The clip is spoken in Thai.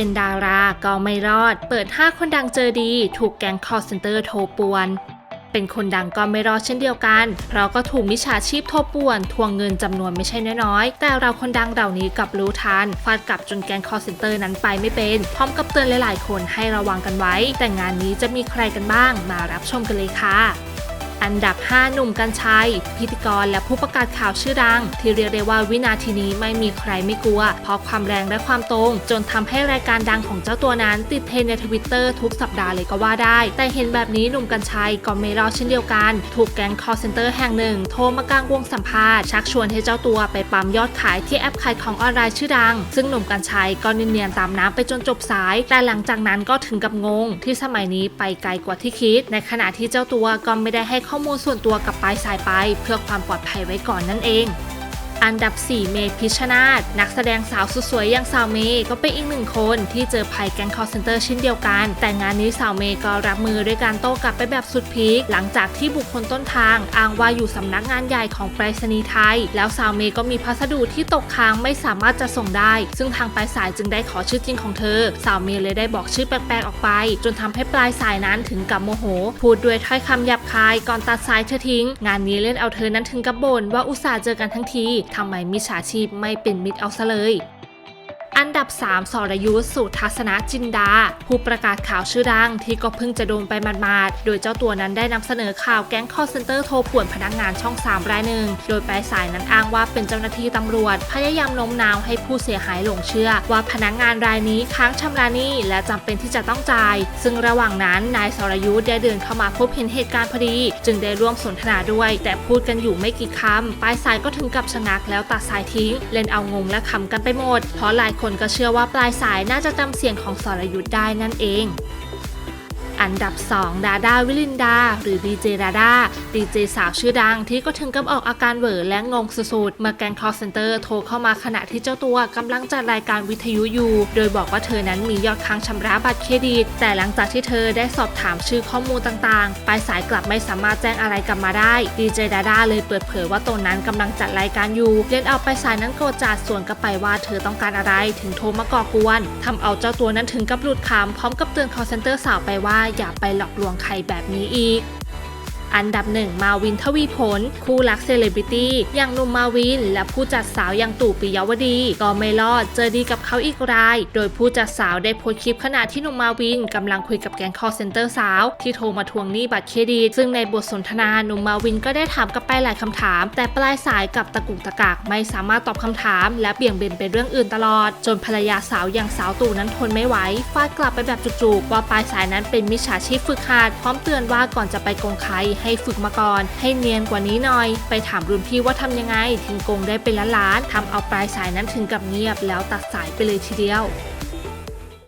เป็นดาราก็ไม่รอด เปิด 5 คนดังเจอดี ถูกแก๊งคอร์เซนเตอร์โทรป่วน เป็นคนดังก็ไม่รอดเช่นเดียวกัน เพราะก็ถูกมิจฉาชีพโทรป่วน ทวงเงินจำนวนไม่ใช่น้อยๆ แต่เราคนดังเหล่านี้กลับรู้ทัน ฟาดกลับจนแก๊งคอร์เซนเตอร์นั้นไปไม่เป็น พร้อมกับเตือนหลายๆ คนให้ระวังกันไว้ แต่งานนี้จะมีใครกันบ้าง มารับชมกันเลยค่ะ อันดับ 5 หนุ่มกัญชัย พิธีกรและผู้ประกาศข่าวชื่อดัง ที่เรียกได้ว่าวินาทีนี้ไม่มีใครไม่กลัว เพราะความแรงและความตรง จนทำให้รายการดังของเจ้าตัวนั้น ติดเทรนในทวิตเตอร์ทุกสัปดาห์เลยก็ว่าได้ แต่เห็นแบบนี้หนุ่มกัญชัยก็ไม่รอดเช่นเดียวกัน ถูกแก๊งคอร์เซนเตอร์แห่งหนึ่ง โทรมากลางวงสัมภาษณ์ชักชวนให้เจ้าตัวไปปั๊มยอดขายที่แอปขายของออนไลน์ชื่อดัง ซึ่งหนุ่มกัญชัยก็เนียนๆตามน้ำไปจนจบสาย แต่หลังจากนั้นก็ถึงกับงง ที่สมัยนี้ไปไกลกว่าที่คิด ในขณะที่เจ้าตัวก็ไม่ได้ให้ข้อมูลส่วนตัวกับปลายสายไป เพื่อความปลอดภัยไว้ก่อนนั่นเอง อันดับ 4 เมย์พิชชนาธนักแสดงสาวสุดสวยอย่างสาวเมย์ก็เป็นอีกหนึ่งคนที่เจอภัยแก๊งคอร์เซนเตอร์เช่นเดียวกัน แต่งานนี้สาวเมย์ก็รับมือด้วยการโต้กลับไปแบบสุดพีคหลังจากที่บุคคลต้นทาง อ้างว่าอยู่สำนักงานใหญ่ของไปรษณีย์ไทย แล้วสาวเมย์ก็มีพัสดุที่ตกค้างไม่สามารถจะส่งได้ ซึ่งทางปลายสายจึงได้ขอชื่อจริงของเธอ สาวเมย์เลยได้บอกชื่อแปลกๆออกไป จนทำให้ปลายสายนั้นถึงกับโมโห พูดด้วยถ้อยคำหยาบคายก่อนตัดสายเธอทิ้ง งานนี้เล่นเอาเธอนั้นถึงกับบ่นว่าอุตส่าห์เจอกันทั้งทีทำไมมิจฉาชีพไม่เป็นมิตรเอาซะเลย อันดับ 3สรยุทธสุทัศนจินดา ผู้ประกาศข่าวชื่อดังที่ก็เพิ่งจะโดนไปมาดๆโดยเจ้าตัวนั้นได้นำเสนอข่าวแก๊งคอเซนเตอร์โทรป่วนพนักงานช่อง 3 รายหนึ่ง โดยปลายสายนั้นอ้างว่าเป็นเจ้าหน้าที่ตำรวจ พยายามโน้มน้าวให้ผู้เสียหายหลงเชื่อ ว่าพนักงานรายนี้ค้างชำระหนี้และจำเป็นที่จะต้องจ่าย ซึ่งระหว่างนั้นนายสรยุทธได้เดินเข้ามาพบเห็นเหตุการณ์พอดี จึงได้ร่วมสนทนาด้วย แต่พูดกันอยู่ไม่กี่คำปลายสายก็ถึงกับชะงักแล้วตัดสายทิ้ง เล่นเอางงและขำกันไปหมดเพราะหลายคนนก็เชื่อว่าปลายสายน่าจะจำเสียงของสรยุทธ์ได้นั่นเอง อันดับ 2 ดาดาวิลินดา หรือดีเจดาดาดีเจสาวชื่อดังที่ก็ถึงกับออกอาการเหวอและงงสุดๆเมื่อแกงคอร์เซนเตอร์โทรเข้ามาขณะที่เจ้าตัวกำลังจัดรายการวิทยุอยู่ โดยบอกว่าเธอนั้นมียอดค้างชำระบัตรเครดิต แต่หลังจากที่เธอได้สอบถามชื่อข้อมูลต่างๆ ปลายสายกลับไม่สามารถแจ้งอะไรกลับมาได้ดีเจดาดาเลยเปิดเผยว่าตนนั้นกำลังจัดรายการอยู่เล่นเอาปลายสายนั้นโกรธจัดส่วนกลับไปว่าเธอต้องการอะไรถึงโทรมาก่อกวนทำเอาเจ้าตัวนั้นถึงกับหลุดคำพร้อมกับเตือนคอร์เซนเตอร์สาวไปว่าอย่าไปหลอกลวงใครแบบนี้อีก อันดับหนึ่งมาวินทวีผล คู่รักเซเลบริตี้อย่างหนุ่มมาวิน และผู้จัดสาวอย่างตู่ปิยวดี ก็ไม่รอดเจอดีกับเขาอีกราย โดยผู้จัดสาวได้โพสต์คลิปขณะที่หนุ่มมาวินกำลังคุยกับแก๊งคอร์เซนเตอร์สาว ที่โทรมาทวงหนี้บัตรเครดิต ซึ่งในบทสนทนาหนุ่มมาวินก็ได้ถามกลับไปหลายคำถาม แต่ปลายสายกับตะกุกตะกักไม่สามารถตอบคำถาม และเบี่ยงเบนไปเรื่องอื่นตลอด จนภรรยาสาวอย่างสาวตู่นั้นทนไม่ไหวฟาดกลับไปแบบจุกๆว่าปลายสายนั้นเป็นมิจฉาชีพฝึกหัดพร้อมเตือนว่าก่อนจะไปโกงใครให้ฝึกมาก่อน ให้เนียนกว่านี้หน่อย ไปถามรุ่นพี่ว่าทำยังไง ถึงโกงได้เป็นล้านๆทำเอาปลายสายนั้นถึงกับเงียบแล้วตัดสายไปเลยทีเดียว